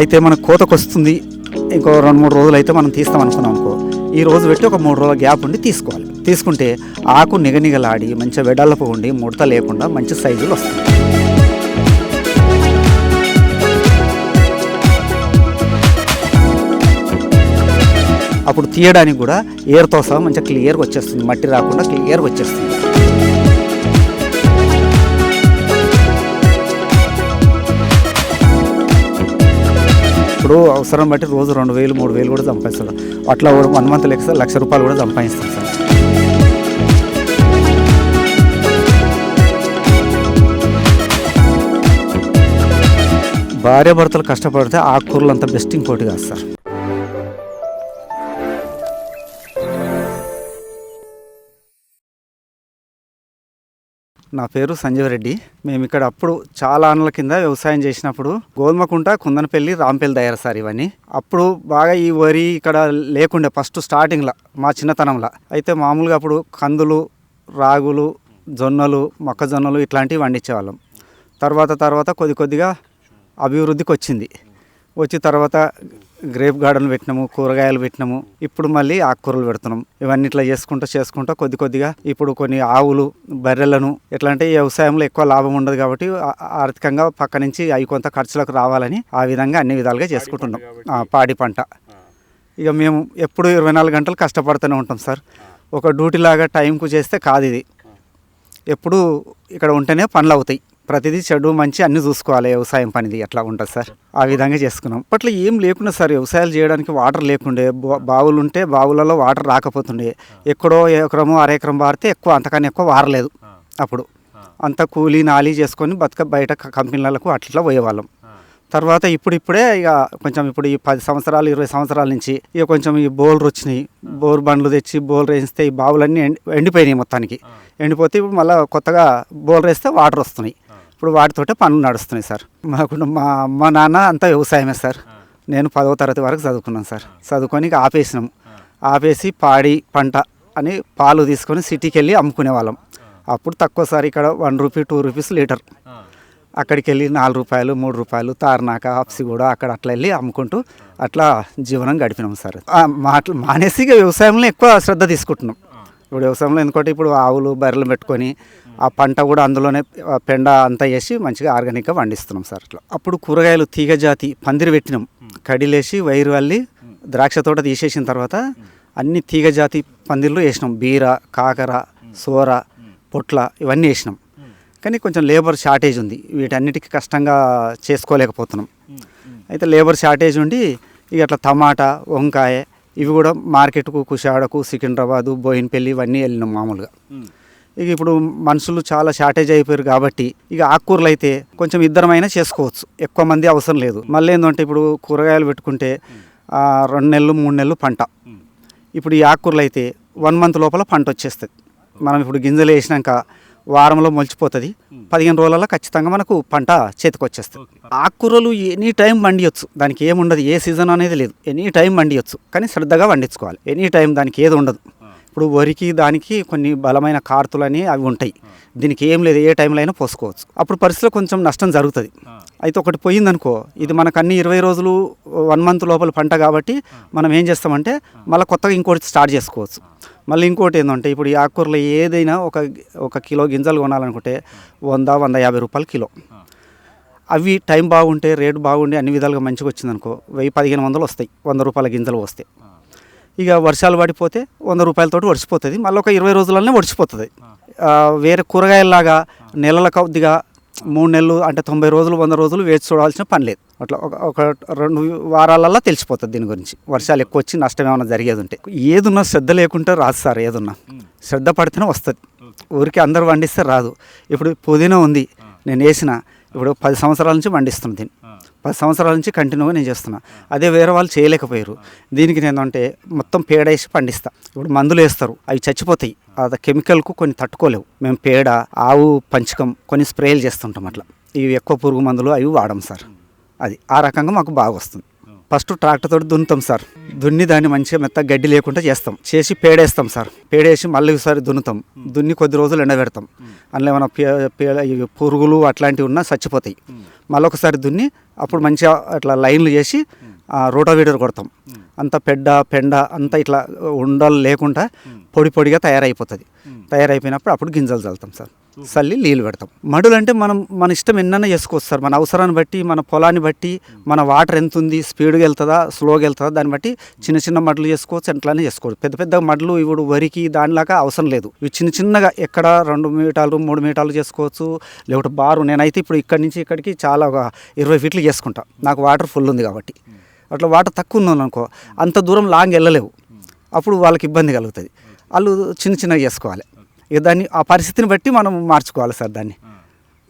అయితే మనకు కోతకు వస్తుంది. ఇంకో రెండు మూడు రోజులు అయితే మనం తీస్తాం అనుకున్నాం అనుకో. ఈ రోజు పెట్టి ఒక మూడు రోజుల గ్యాప్ ఉండి తీసుకోవాలి. తీసుకుంటే ఆకు నిగనిగలాడి మంచిగా వెడల్పు ఉండి ముడత లేకుండా మంచి సైజులు వస్తాయి అప్పుడు తీయడానికి కూడా ఎయిర్తో సహా మంచిగా క్లియర్గా వచ్చేస్తుంది. మట్టి రాకుండా క్లియర్గా వచ్చేస్తుంది. ఇప్పుడు అవసరం బట్టి రోజు రెండు వేలు మూడు వేలు కూడా సంపాదిస్తాడు అట్లా కూడా వన్ మంత్ లెక్క లక్ష రూపాయలు కూడా సంపాదిస్తాం సార్. భార్యాభర్తలు కష్టపడితే ఆకుకూరలు అంత బెస్ట్ ఇంకోటి కాదు సార్. నా పేరు సంజీవ్ రెడ్డి. మేము ఇక్కడ అప్పుడు చాలా ఆనల కింద వ్యవసాయం చేసినప్పుడు గోధుమకుంట కుందనపల్లి రాంపల్లి దయ్యారు సార్ ఇవన్నీ. అప్పుడు బాగా ఈ వరి ఇక్కడ లేకుండే ఫస్ట్ స్టార్టింగ్లో మా చిన్నతనంలో. అయితే మామూలుగా అప్పుడు కందులు రాగులు జొన్నలు మొక్కజొన్నలు ఇట్లాంటివి పండించేవాళ్ళం. తర్వాత తర్వాత కొద్ది కొద్దిగా అభివృద్ధికి వచ్చింది. వచ్చి తర్వాత గ్రేప్ గార్డెన్ పెట్టినాము కూరగాయలు పెట్టినాము. ఇప్పుడు మళ్ళీ ఆకుకూరలు పెడుతున్నాం. ఇవన్నీ ఇట్లా చేసుకుంటూ చేసుకుంటూ కొద్ది కొద్దిగా ఇప్పుడు కొన్ని ఆవులు బర్రెలను ఎట్లా అంటే ఈ వ్యవసాయంలో ఎక్కువ లాభం ఉండదు కాబట్టి ఆర్థికంగా పక్క నుంచి అవి కొంత ఖర్చులకు రావాలని ఆ విధంగా అన్ని విధాలుగా చేసుకుంటున్నాం. పాడి పంట ఇక మేము ఎప్పుడు ఇరవై నాలుగు గంటలు కష్టపడుతూనే ఉంటాం సార్. ఒక డ్యూటీ లాగా టైంకు చేస్తే కాదు ఇది. ఎప్పుడు ఇక్కడ ఉంటేనే పనులు అవుతాయి. ప్రతిదీ చెడు మంచి అన్ని చూసుకోవాలి. వ్యవసాయం పనిది ఎట్లా ఉంటుంది సార్? ఆ విధంగా చేసుకున్నాం. అప్పట్లో ఏం లేకుండా సార్ వ్యవసాయాలు చేయడానికి వాటర్ లేకుండే. బావులు ఉంటే బావులలో వాటర్ రాకపోతుండే. ఎక్కడో ఎకరము అర ఎకరం వారితే ఎక్కువ అంతకన్నా ఎక్కువ వారలేదు అప్పుడు. అంత కూలీ నాలి చేసుకొని బతుక బయట కంపెనీలకు అట్లా పోయేవాళ్ళం. తర్వాత ఇప్పుడు ఇప్పుడే ఇక కొంచెం ఇప్పుడు ఈ పది సంవత్సరాలు ఇరవై సంవత్సరాల నుంచి ఇక కొంచెం ఈ బోర్లు వచ్చినాయి. బోర్ బండ్లు తెచ్చి బోర్లు వేస్తే ఈ బావులన్నీ ఎండి ఎండిపోయినాయి మొత్తానికి. ఎండిపోతే ఇప్పుడు మళ్ళీ కొత్తగా బోర్లు వేస్తే వాటర్ వస్తున్నాయి. ఇప్పుడు వాటితోటే పనులు నడుస్తున్నాయి సార్. మాకు మా అమ్మ నాన్న అంతా వ్యవసాయమే సార్. నేను పదవ తరగతి వరకు చదువుకున్నాను సార్. చదువుకొని ఆపేసినాము ఆపేసి పాడి పంట అని పాలు తీసుకొని సిటీకి వెళ్ళి అమ్ముకునే వాళ్ళం అప్పుడు తక్కువ సార్ ఇక్కడ one rupee two rupees litre. అక్కడికి వెళ్ళి నాలుగు రూపాయలు మూడు రూపాయలు తార్నాక హప్సి కూడా అక్కడ అట్లా వెళ్ళి అమ్ముకుంటూ అట్లా జీవనం గడిపినాం సార్. మాటలు మానేసి వ్యవసాయంలో ఎక్కువ శ్రద్ధ తీసుకుంటున్నాం. ఇప్పుడు వ్యవసాయంలో ఎందుకంటే ఇప్పుడు ఆవులు బర్రెలు పెట్టుకొని ఆ పంట కూడా అందులోనే పెండ అంతా వేసి మంచిగా ఆర్గానిక్గా పండిస్తున్నాం సార్ అట్లా. అప్పుడు కూరగాయలు తీగ జాతి పందిరి పెట్టినాం. కడిలేసి వైరు వల్లి ద్రాక్ష తోట తీసేసిన తర్వాత అన్ని తీగ జాతి పందిర్లు వేసినాం. బీర కాకర సోర పొట్ల ఇవన్నీ వేసినాం. కానీ కొంచెం లేబర్ షార్టేజ్ ఉంది. వీటన్నిటికీ కష్టంగా చేసుకోలేకపోతున్నాం. అయితే లేబర్ షార్టేజ్ ఉండి ఇక అట్లా టమాటా వంకాయ ఇవి కూడా మార్కెట్కు కుషాడకు సికింద్రాబాదు బోయిన్పల్లి ఇవన్నీ వెళ్ళినాం మామూలుగా. ఇక ఇప్పుడు మనుషులు చాలా షార్టేజ్ అయిపోయారు కాబట్టి ఇక ఆకుకూరలు అయితే కొంచెం ఇద్దరమైనా చేసుకోవచ్చు. ఎక్కువ మంది అవసరం లేదు. మళ్ళీ ఏంటంటే ఇప్పుడు కూరగాయలు పెట్టుకుంటే రెండు నెలలు మూడు నెలలు పంట. ఇప్పుడు ఈ ఆకుకూరలు అయితే వన్ మంత్ లోపల పంట వచ్చేస్తుంది. మనం ఇప్పుడు గింజలు వేసినాక వారంలో మొలిచిపోతుంది. పదిహేను రోజులలో ఖచ్చితంగా మనకు పంట చేతికి వచ్చేస్తుంది ఆకుకూరలు ఎనీ టైం పండియొచ్చు దానికి ఏముండదు ఏ సీజన్ అనేది లేదు. ఎనీ టైం పండియొచ్చు కానీ శ్రద్ధగా పండించుకోవాలి ఎనీ టైం దానికి ఏది ఉండదు. ఇప్పుడు వరికి దానికి కొన్ని బలమైన కార్తులని అవి ఉంటాయి. దీనికి ఏం లేదు ఏ టైంలో అయినా పోసుకోవచ్చు. అప్పుడు పరిస్థితిలో కొంచెం నష్టం జరుగుతుంది. అయితే ఒకటి పోయిందనుకో ఇది మనకు అన్ని ఇరవై రోజులు వన్ మంత్ లోపల పంట కాబట్టి మనం ఏం చేస్తామంటే మళ్ళీ కొత్తగా ఇంకోటి స్టార్ట్ చేసుకోవచ్చు. మళ్ళీ ఇంకోటి ఏంటంటే ఇప్పుడు ఈ ఆకుకూరలో ఏదైనా ఒక ఒక కిలో గింజలు కొనాలనుకుంటే వంద వంద యాభై రూపాయలు కిలో. అవి టైం బాగుంటే రేటు బాగుండి అన్ని విధాలుగా మంచిగా వచ్చిందనుకో వెయ్యి పదిహేను వందలు వస్తాయి. వంద రూపాయల గింజలు వస్తాయి ఇక వర్షాలు పడిపోతే వంద రూపాయలతోటి ఒడిచిపోతుంది మళ్ళీ ఒక ఇరవై రోజులనే ఒడిచిపోతుంది ఆ, వేరే కూరగాయల్లాగా నెలల కొద్దిగా మూడు నెలలు అంటే తొంభై రోజులు వంద రోజులు వేచి చూడాల్సిన పని లేదు. అట్లా ఒక ఒక రెండు వారాలల్లో తెలిసిపోతుంది దీని గురించి. వర్షాలు ఎక్కువ వచ్చి నష్టం ఏమైనా జరిగేది ఉంటే. ఏదున్నా శ్రద్ధ లేకుంటే రాదు సార్ ఏదున్నా. శ్రద్ధ పడితేనే వస్తుంది. ఊరికి అందరూ వండిస్తే రాదు. ఇప్పుడు పుదీనా ఉంది. నేను వేసిన. ఇప్పుడు పది సంవత్సరాల నుంచి పండిస్తున్నా దీన్ని. పది సంవత్సరాల నుంచి కంటిన్యూగా నేను చేస్తున్నా. అదే వేరే వాళ్ళు చేయలేకపోయారు. దీనికి నేను అంటే మొత్తం పేడ వేసి పండిస్తా. ఇప్పుడు మందులు వేస్తారు. అవి చచ్చిపోతాయి. అది కెమికల్కు కొన్ని తట్టుకోలేవు. మేము పేడ ఆవు పంచకం కొన్ని స్ప్రేలు చేస్తుంటాం అట్లా. ఇవి ఎక్కువ పురుగు మందులు అవి వాడం సార్. అది ఆ రకంగా మాకు బాగా వస్తుంది. ఫస్ట్ ట్రాక్టర్ తోటి దున్నుతాం సార్. దున్ని దాన్ని మంచిగా మెత్త గడ్డి లేకుండా చేస్తాం. చేసి పేడేస్తాం సార్. పేడేసి మళ్ళీ ఒకసారి దున్నుతాం. దున్ని కొద్ది రోజులు ఎండబెడతాం. అందులో ఏమైనా పే- పే- పురుగులు అట్లాంటివి ఉన్నా చచ్చిపోతాయి. మళ్ళీ ఒకసారి దున్ని అప్పుడు మంచిగా అట్లా లైన్లు చేసి రోటావీడర్ కొడతాం. అంత పెడ్డ పెండ అంతా ఇట్లా ఉండలు లేకుండా పొడి పొడిగా తయారైపోతుంది. తయారైపోయినప్పుడు అప్పుడు గింజలు చల్లుతాం సార్. చల్లి నీళ్ళు పెడతాం. మడులు అంటే మనం మన ఇష్టం ఎన్నైనా చేసుకోవచ్చు సార్. మన అవసరాన్ని బట్టి మన పొలాన్ని బట్టి మన వాటర్ ఎంత ఉంది స్పీడ్గా వెళ్తుందా స్లోగా వెళ్తుందా దాన్ని బట్టి చిన్న చిన్న మడులు చేసుకోవచ్చు అట్లానే చేసుకోవచ్చు. పెద్ద పెద్ద మడులు ఇప్పుడు వరికి దానిలాగా అవసరం లేదు. ఇవి చిన్న చిన్నగా ఎక్కడ రెండు మీటర్లు మూడు మీటర్లు చేసుకోవచ్చు. లేకపోతే బారు నేనైతే ఇప్పుడు ఇక్కడి నుంచి ఇక్కడికి చాలా ఒక ఇరవై ఫీట్లు చేసుకుంటా. నాకు వాటర్ ఫుల్ ఉంది కాబట్టి. అట్లా వాటర్ తక్కువ ఉందనుకో అనుకో అంత దూరం లాంగ్ వెళ్ళలేవు. అప్పుడు వాళ్ళకి ఇబ్బంది కలుగుతుంది. వాళ్ళు చిన్న చిన్నగా చేసుకోవాలి. ఇక దాన్ని ఆ పరిస్థితిని బట్టి మనం మార్చుకోవాలి సార్ దాన్ని.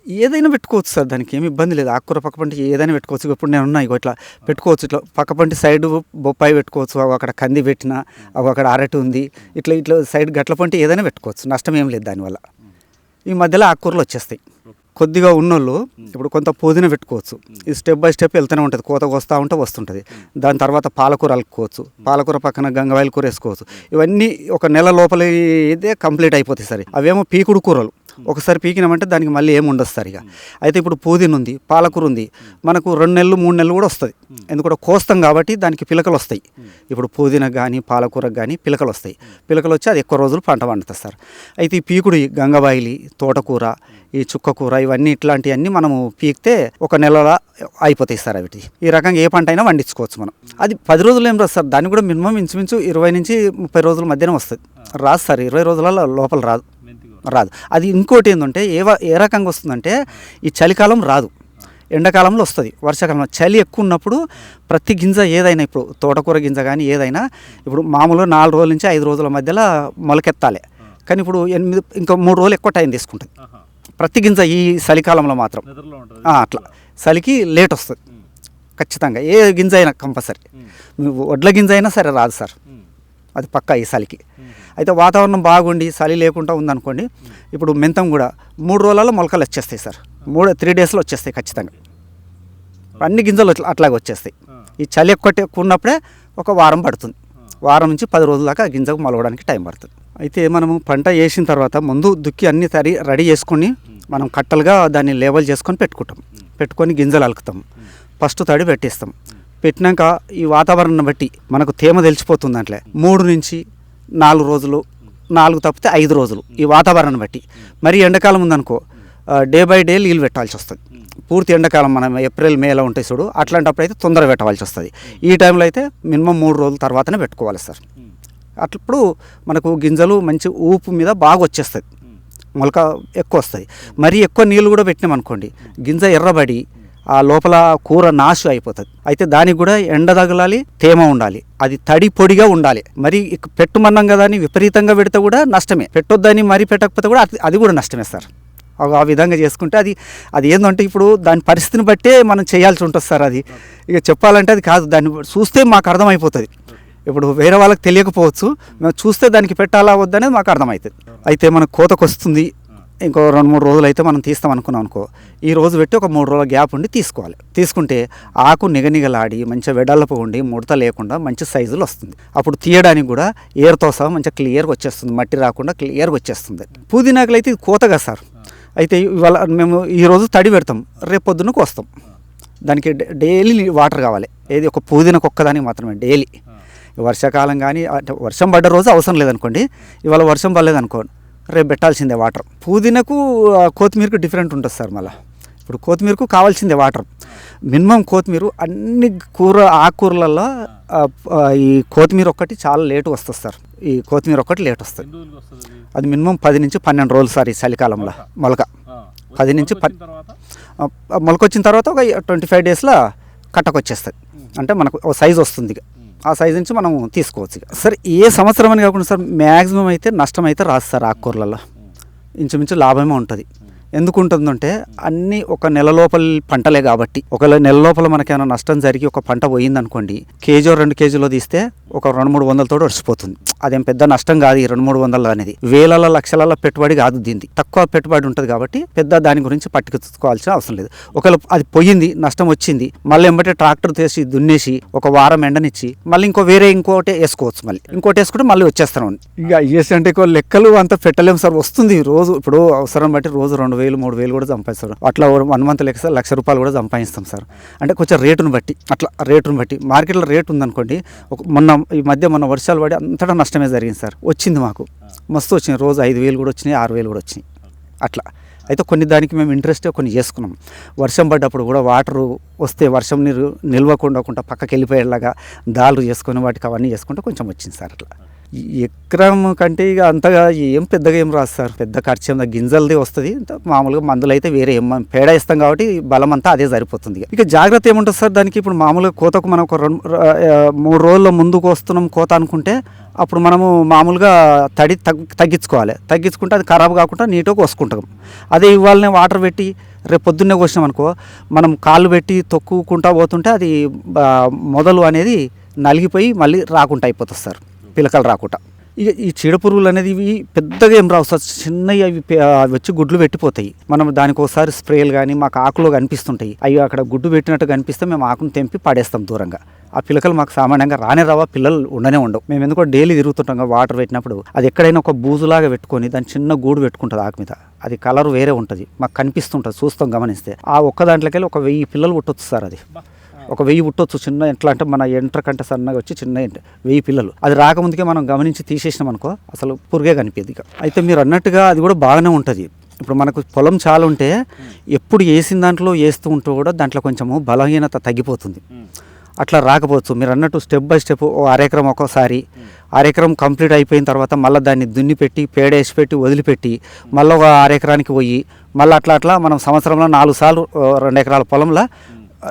ఏదైనా పెట్టుకోవచ్చు సార్ దానికి ఏమి ఇబ్బంది లేదు. ఆకుకూర పక్క పంట ఏదైనా పెట్టుకోవచ్చు. ఇప్పుడు నేను ఉన్నా ఇగో ఇట్లా పెట్టుకోవచ్చు. ఇట్లా పక్క పంటి సైడ్ బొప్పాయి పెట్టుకోవచ్చు. అవి అక్కడ కంది పెట్టిన అవి అక్కడ అరటి ఉంది. ఇట్లా ఇట్లా సైడ్ గట్ల పంట ఏదైనా పెట్టుకోవచ్చు. నష్టం ఏం లేదు దానివల్ల. ఈ మధ్యలో ఆకుకూరలు వచ్చేస్తాయి. కొద్దిగా ఉన్నోళ్ళు ఇప్పుడు కొంత పుదీనా పెట్టుకోవచ్చు. ఇది స్టెప్ బై స్టెప్ వెళ్తూనే ఉంటుంది. కోత వస్తూ ఉంటే వస్తుంటుంది. దాని తర్వాత పాలకూర అలుకోవచ్చు పాలకూర పక్కన గంగవాయిల కూర వేసుకోవచ్చు ఇవన్నీ ఒక నెల లోపల ఇదే కంప్లీట్ అయిపోతాయి సరే. అవేమో పీకుడు కూరలు. ఒకసారి పీకినామంటే దానికి మళ్ళీ ఏమి ఉండదు సార్ ఇక అయితే ఇప్పుడు పుదీన ఉంది పాలకూర ఉంది మనకు రెండు నెలలు మూడు నెలలు కూడా వస్తుంది. ఎందుకంటే కోస్తాం కాబట్టి దానికి పిలకలు వస్తాయి. ఇప్పుడు పుదీనా కానీ పాలకూరకు కానీ పిలకలు వస్తాయి. పిలకలు వచ్చి అది ఎక్కువ రోజులు పంట పండుతుంది సార్. అయితే ఈ పీకుడు ఈ గంగబాయిలి తోటకూర ఈ చుక్కకూర ఇవన్నీ ఇట్లాంటివన్నీ మనము పీకితే ఒక నెలలా అయిపోతాయి సార్ అవి ఈ రకంగా ఏ పంట అయినా పండించుకోవచ్చు మనం. అది పది రోజులు ఏం రాదు సార్. దాన్ని కూడా మినిమం ఇంచుమించు ఇరవై నుంచి ముప్పై రోజుల మధ్యన వస్తుంది. రాదు సార్. ఇరవై రోజులలో లోపల రాదు. రాదు. అది ఇంకోటి ఏంటంటే ఏ ఏ రకంగా వస్తుందంటే ఈ చలికాలం రాదు. ఎండాకాలంలో వస్తుంది వర్షాకాలంలో. చలి ఎక్కువ ఉన్నప్పుడు ప్రతి గింజ ఏదైనా ఇప్పుడు తోటకూర గింజ కానీ ఏదైనా ఇప్పుడు మామూలుగా నాలుగు రోజుల నుంచి ఐదు రోజుల మధ్యలో మొలకెత్తాలి. కానీ ఇప్పుడు ఎనిమిది ఇంకా మూడు రోజులు ఎక్కువ టైం తీసుకుంటుంది. ప్రతి గింజ ఈ చలికాలంలో మాత్రం. అట్లా. చలికి లేట్ వస్తుంది. ఖచ్చితంగా. ఏ గింజ అయినా కంపల్సరీ. వడ్ల గింజ అయినా సరే రాదు సార్. అది పక్కా ఈ చలికి. అయితే వాతావరణం బాగుండి చలి లేకుండా ఉందనుకోండి ఇప్పుడు మెంతం కూడా మూడు రోజులలో మొలకలు వచ్చేస్తాయి సార్. మూడు త్రీ డేస్లో వచ్చేస్తాయి ఖచ్చితంగా. అన్ని గింజలు అట్లాగే వచ్చేస్తాయి. ఈ చలి ఎక్కువ ఉన్నప్పుడే ఒక వారం పడుతుంది. వారం నుంచి పది రోజుల దాకా ఆ గింజకు మొలవడానికి టైం పడుతుంది. అయితే మనము పంట వేసిన తర్వాత ముందు దుక్కి అన్ని తరి రెడీ చేసుకొని మనం కట్టలుగా దాన్ని లేవల్ చేసుకొని పెట్టుకుంటాం. పెట్టుకొని గింజలు అలుకుతాం. ఫస్ట్ తడి పెట్టేస్తాం. పెట్టినాక ఈ వాతావరణం బట్టి మనకు తేమ తెలిసిపోతుంది అంటే మూడు నుంచి నాలుగు రోజులు నాలుగు తప్పితే ఐదు రోజులు ఈ వాతావరణం బట్టి. మరి ఎండాకాలం ఉందనుకో డే బై డే నీళ్ళు పెట్టాల్సి వస్తుంది. పూర్తి ఎండాకాలం మనం ఏప్రిల్ మేలో ఉంటాయి చూడు అట్లాంటప్పుడు అయితే తొందర పెట్టవలసి వస్తుంది. ఈ టైంలో అయితే మినిమం మూడు రోజుల తర్వాతనే పెట్టుకోవాలి సార్. అట్లప్పుడు మనకు గింజలు మంచి ఊపు మీద బాగా వచ్చేస్తుంది. మొలక ఎక్కువ వస్తుంది. మరీ ఎక్కువ నీళ్ళు కూడా పెట్టినాం అనుకోండి గింజ ఎర్రబడి ఆ లోపల కూర నాశు అయిపోతుంది. అయితే దానికి కూడా ఎండ తగలాలి తేమ ఉండాలి. అది తడి పొడిగా ఉండాలి. మరి ఇక పెట్టుమన్నాం కదా అని విపరీతంగా పెడితే కూడా నష్టమే. పెట్టొద్దని మరీ పెట్టకపోతే కూడా అది- కూడా నష్టమే సార్. ఆ- విధంగా చేసుకుంటే అది అది ఏంటంటే ఇప్పుడు దాని పరిస్థితిని బట్టే మనం చేయాల్సి ఉంటుంది సార్ అది. ఇక చెప్పాలంటే అది కాదు. దాన్ని చూస్తే మాకు అర్థమైపోతుంది. ఇప్పుడు వేరే వాళ్ళకి తెలియకపోవచ్చు. మేము చూస్తే దానికి పెట్టాలా వద్దనేది మాకు అర్థమవుతుంది అయితే మనకు కోతకు వస్తుంది ఇంకో రెండు మూడు రోజులు అయితే మనం తీస్తాం అనుకున్నాం అనుకో. ఈ రోజు పెట్టి ఒక మూడు రోజుల గ్యాప్ ఉండి తీసుకోవాలి. తీసుకుంటే ఆకు నిగనిగలాడి మంచిగా వెడల్పు ఉండి ముడత లేకుండా మంచి సైజులు వస్తుంది. అప్పుడు తీయడానికి కూడా ఏర్తో సహా మంచిగా క్లియర్గా వచ్చేస్తుంది. మట్టి రాకుండా క్లియర్గా వచ్చేస్తుంది. పుదీనాకులు అయితే ఇది కోతగా సార్. అయితే ఇవాళ మేము ఈరోజు తడి పెడతాం. రేపు పొద్దున్నకు వస్తాం దానికి డే- డైలీ వాటర్ కావాలి. ఏది ఒక పుదీనకు ఒక్కదానికి మాత్రమే డైలీ. వర్షాకాలం కానీ అంటే వర్షం పడ్డ రోజు అవసరం లేదనుకోండి. ఇవాళ వర్షం పడలేదనుకోండి రేపు పెట్టాల్సిందే వాటర్. పుదీనకు కొత్తిమీరకు డిఫరెంట్ ఉంటుంది సార్ మళ్ళీ. ఇప్పుడు కొత్తిమీరకు కావాల్సిందే వాటర్. మినిమం కొత్తిమీర అన్ని కూర ఆకుకూరలలో ఈ కొత్తిమీర ఒక్కటి చాలా లేటు వస్తుంది సార్. ఈ కొత్తిమీర ఒక్కటి లేట్ వస్తుంది. అది? మినిమం పది నుంచి పన్నెండు రోజులు సార్ ఈ చలికాలంలో. మొలక. పది నుంచి పన్- ఆ, మొలక వచ్చిన తర్వాత ఒక ట్వంటీ ఫైవ్ డేస్లో కట్టకు వచ్చేస్తుంది అంటే మనకు ఒక సైజ్ వస్తుంది ఇక. ఆ సైజు నుంచి మనం తీసుకోవచ్చు సార్ ఏ సంవత్సరం అని కాకుండా సార్ మ్యాక్సిమం అయితే నష్టం అయితే రాదు సార్ ఆకుకూరలలో. ఇంచుమించు లాభమే ఉంటుంది. ఎందుకు ఉంటుందంటే అన్ని ఒక నెల లోపల పంటలే కాబట్టి. ఒక నెల లోపల మనకేమైనా నష్టం జరిగి ఒక పంట పోయిందనుకోండి కేజీ రెండు కేజీలో తీస్తే ఒక రెండు మూడు వందలతో వచ్చిపోతుంది అదేం పెద్ద నష్టం కాదు ఈ రెండు మూడు వందలు అనేది. వేల లక్షల పెట్టుబడి కాదు దీనికి తక్కువ పెట్టుబడి ఉంటుంది కాబట్టి పెద్ద దాని గురించి పట్టుకోవాల్సిన అవసరం లేదు. ఒకవేళ అది పోయింది నష్టం వచ్చింది మళ్ళీ ఎంబటే ట్రాక్టర్ తీసి దున్నేసి ఒక వారం ఎండనిచ్చి మళ్ళీ ఇంకో వేరే ఇంకోటి వేసుకోవచ్చు మళ్ళీ. ఇంకోటి వేసుకుంటే మళ్ళీ వచ్చేస్తాను ఇక వేసి అంటే ఎక్కువ లెక్కలు అంత పెట్టలేము సార్. వస్తుంది రోజు. ఇప్పుడు అవసరం బట్టి రోజు రెండు వేలు మూడు వేలు కూడా సంపాదిస్తారు. అట్లా వన్ మంత్ లెక్క సార్ లక్ష రూపాయలు కూడా సంపాదిస్తాం సార్. అంటే కొంచెం రేటును బట్టి అట్లా రేటును బట్టి. మార్కెట్లో రేటు ఉందనుకోండి ఒక మొన్న ఈ మధ్య మొన్న వర్షాలు పడి అంతటా నష్టమే జరిగింది సార్. వచ్చింది మాకు. మస్తు వచ్చింది రోజు ఐదు వేలు కూడా వచ్చినాయి ఆరు వేలు కూడా వచ్చినాయి. అట్లా. అయితే కొన్ని దానికి మేము ఇంట్రెస్ట్ కొన్ని చేసుకున్నాం. వర్షం పడ్డప్పుడు కూడా వాటరు వస్తే వర్షం నీరు నిల్వకుండా పక్కకి వెళ్ళిపోయేలాగా దాళ్ళు చేసుకొని వాటికి అవన్నీ చేసుకుంటే కొంచెం వచ్చింది సార్ అట్లా. ఎకరం కంటే ఇక అంతగా ఏం పెద్దగా ఏం రాదు సార్ పెద్ద ఖర్చు ఏం గింజలది వస్తుంది. మామూలుగా మందులు అయితే వేరే ఏం పేడ ఇస్తాం కాబట్టి బలం అంతా అదే సరిపోతుంది ఇక. జాగ్రత్త ఏముంటుంది సార్? దానికి ఇప్పుడు మామూలుగా కోతకు మనం ఒక రెండు మూడు రోజుల ముందుకు వస్తున్నాం కోత అనుకుంటే అప్పుడు మనము మామూలుగా తడి తగ్గి తగ్గించుకోవాలి. తగ్గించుకుంటే అది ఖరాబ్ కాకుండా నీట్గా కోసుకుంటాం. అదే ఇవాళనే వాటర్ పెట్టి రేపు పొద్దున్నే కోసినాం అనుకో మనం కాళ్ళు పెట్టి తొక్కుకుంటా పోతుంటే అది మొదలు అనేది నలిగిపోయి మళ్ళీ రాకుండా అయిపోతుంది సార్. పిలకలు రాకుండా ఇక ఈ చీడపురుగులు అనేది ఇవి పెద్దగా ఏం రావు సార్. చిన్నవి అవి వచ్చి గుడ్లు పెట్టిపోతాయి. మనం దానికి ఒకసారి స్ప్రేలు కానీ మాకు ఆకులో కనిపిస్తుంటాయి. అవి అక్కడ గుడ్డు పెట్టినట్టు కనిపిస్తే మేము ఆకును తెంపి పడేస్తాం దూరంగా. ఆ పిలకలు మాకు సామాన్యంగా రానే రావా పిల్లలు ఉండనే ఉండవు. మేము ఎందుకో డైలీ తిరుగుతుంటాం వాటర్ పెట్టినప్పుడు. అది ఎక్కడైనా ఒక బూజులాగా పెట్టుకొని దాని చిన్న గూడు పెట్టుకుంటుంది ఆకు మీద. అది కలర్ వేరే ఉంటుంది. మాకు కనిపిస్తుంటుంది చూస్తాం గమనిస్తే. ఆ ఒక్క దాంట్లోకి వెళ్ళి ఒక వెయ్యి పిల్లలు పుట్టొచ్చు సార్ అది. ఒక వెయ్యి పుట్టొచ్చు చిన్న ఎట్లా అంటే మన ఎంట్ర కంటే సన్నగా వచ్చి చిన్న వెయ్యి పిల్లలు. అది రాకముందుకే మనం గమనించి తీసేసినాం అనుకో అసలు పురుగే కనిపించదు ఇక. అయితే మీరు అన్నట్టుగా అది కూడా బాగానే ఉంటుంది. ఇప్పుడు మనకు పొలం చాలా ఉంటే ఎప్పుడు వేసిన దాంట్లో వేస్తూ ఉంటూ కూడా దాంట్లో కొంచెము బలహీనత తగ్గిపోతుంది. అట్లా రాకపోవచ్చు. మీరు అన్నట్టు స్టెప్ బై స్టెప్ ఓ అరెకరం ఒక్కోసారి అరెకరం కంప్లీట్ అయిపోయిన తర్వాత మళ్ళీ దాన్ని దున్ని పెట్టి పేడేసి పెట్టి వదిలిపెట్టి మళ్ళీ ఒక అరెకరానికి పోయి మళ్ళీ అట్లా అట్లా మనం సంవత్సరంలో నాలుగు సార్లు రెండు ఎకరాల పొలంలో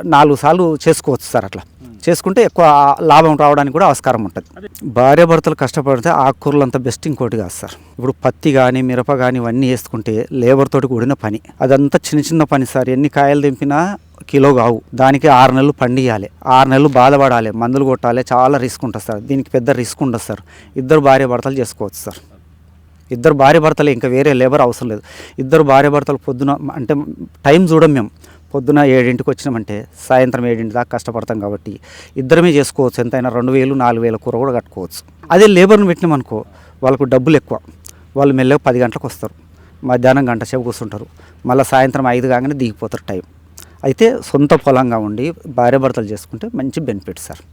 నాలుగు సార్లు చేసుకోవచ్చు సార్ అట్లా. చేసుకుంటే ఎక్కువ లాభం రావడానికి కూడా ఆస్కారం ఉంటుంది. భార్య భర్తలు కష్టపడితే ఆకుకూరలు అంత బెస్ట్ ఇంకోటి కాదు సార్. ఇప్పుడు పత్తి కానీ మిరప కానీ ఇవన్నీ వేసుకుంటే లేబర్ తోటి కూడిన పని. అదంతా చిన్న చిన్న పని సార్. ఎన్ని కాయలు దింపినా కిలో కావు. దానికి ఆరు నెలలు పండియాలి. ఆరు నెలలు బాధపడాలి. మందులు కొట్టాలి. చాలా రిస్క్ ఉంటుంది సార్. దీనికి పెద్ద రిస్క్ ఉండదు సార్. ఇద్దరు భార్య భర్తలు చేసుకోవచ్చు సార్. ఇద్దరు భార్య భర్తలు ఇంకా వేరే లేబర్ అవసరం లేదు. ఇద్దరు భార్య భర్తలు పొద్దున అంటే టైం చూడం మేము. పొద్దున ఏడింటికి వచ్చినామంటే సాయంత్రం ఏడింటి దాకా కష్టపడతాం కాబట్టి ఇద్దరమే చేసుకోవచ్చు. ఎంతైనా రెండు వేలు నాలుగు వేల కూర కూడా కట్టుకోవచ్చు. అదే లేబర్ని పెట్టినామనుకో వాళ్ళకు డబ్బులు ఎక్కువ. వాళ్ళు మెల్లగా పది గంటలకు వస్తారు. మధ్యాహ్నం గంట సేపు కూర్చుంటారు. మళ్ళీ సాయంత్రం ఐదు కాగానే దిగిపోతారు టైం. అయితే సొంత పొలంగా ఉండి భార్య భర్తలు చేసుకుంటే మంచి బెనిఫిట్ సార్.